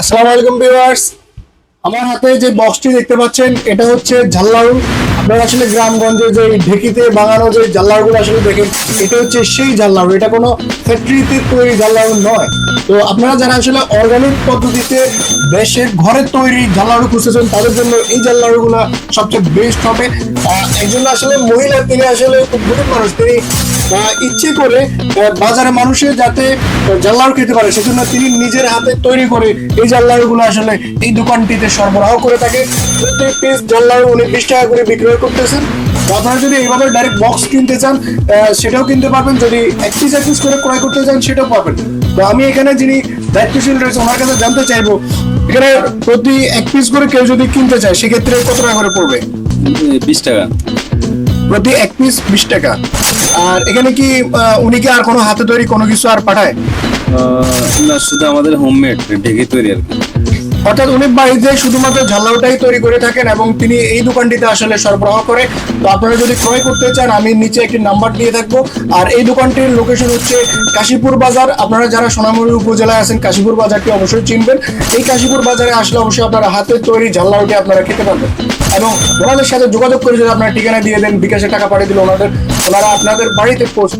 আসসালামু আলাইকুম ভিউয়ার্স। আমার হাতে যে বক্সটি দেখতে পাচ্ছেন এটা হচ্ছে ঝাল্লাড়ু আপনারা আসলে গ্রামগঞ্জে যে ঢেকিতে বানানো যে ঝাল্লাড়ুগুলো আসলে দেখেন, এটা হচ্ছে সেই ঝাল্লাড়ু এটা কোনো ফ্যাক্টরিতে তৈরি ঝাল্লাড়ু নয়। তো আপনারা যারা আসলে অর্গানিক পদ্ধতিতে দেশের ঘরে তৈরি ঝাল্লাড়ু খুঁজতেছেন, তাদের জন্য এই ঝাল্লাড়ুগুলো সবচেয়ে বেস্ট হবে। এই জন্য আসলে মহিলা তিনি আসলে খুব গরিব মানুষ তিনি ইচ্ছে করে বাজারে মানুষের যাতে জাল্লাড়ু খেতে পারে, সেজন্য তিনি নিজের হাতে তৈরি করে এই জাল্লাড়ু গুলো আসলে এই দোকানটিতে সরবরাহ করে থাকে। প্রত্যেক পিস জাল্লাড়ু উনি বিশ টাকা করে বিক্রয় করতেছেন। আপনারা যদি এইভাবে ডাইরেক্ট বক্স কিনতে চান সেটাও কিনতে পারবেন। যদি এক পিস এক পিস করে ক্রয় করতে চান সেটাও পাবেন। তো আমি এখানে যিনি দায়িত্বশীল রয়েছে ওনার কাছে জানতে চাইব এখানে প্রতি এক পিস করে কেউ যদি কিনতে চায় সেক্ষেত্রে কত টাকা করে পড়বে? বিশ টাকা। প্রতি এক পিস বিশ টাকা। আর এখানে কি উনি কি আর কোনো হাতে তৈরি কোনো কিছু আর পাঠায়? শুধু আমাদের হোমমেড ঢেকে তৈরি আর কি। অর্থাৎ উনি বাড়িতে শুধুমাত্র ঝাল্লাউটাই তৈরি করে থাকেন এবং তিনি এই দোকানটিতে আসলে সরবরাহ করে তো আপনারা যদি ক্রয় করতে চান, আমি নিচে একটি নাম্বার দিয়ে থাকব আর এই দোকানটির লোকেশন হচ্ছে কাশীপুর বাজার। আপনারা যারা সোনামুড়ি উপজেলায় আছেন, কাশীপুর বাজারটি অবশ্যই চিনবেন। এই কাশীপুর বাজারে আসলে অবশ্যই আপনারা হাতে তৈরি ঝাল্লাউটি আপনারা খেতে পারবেন। এবং ওনাদের সাথে যোগাযোগ করে যদি আপনারা ঠিকানা দিয়ে দেন বিকাশে টাকা পাঠিয়ে দিলে ওনাদের ওনারা আপনাদের বাড়িতে পৌঁছে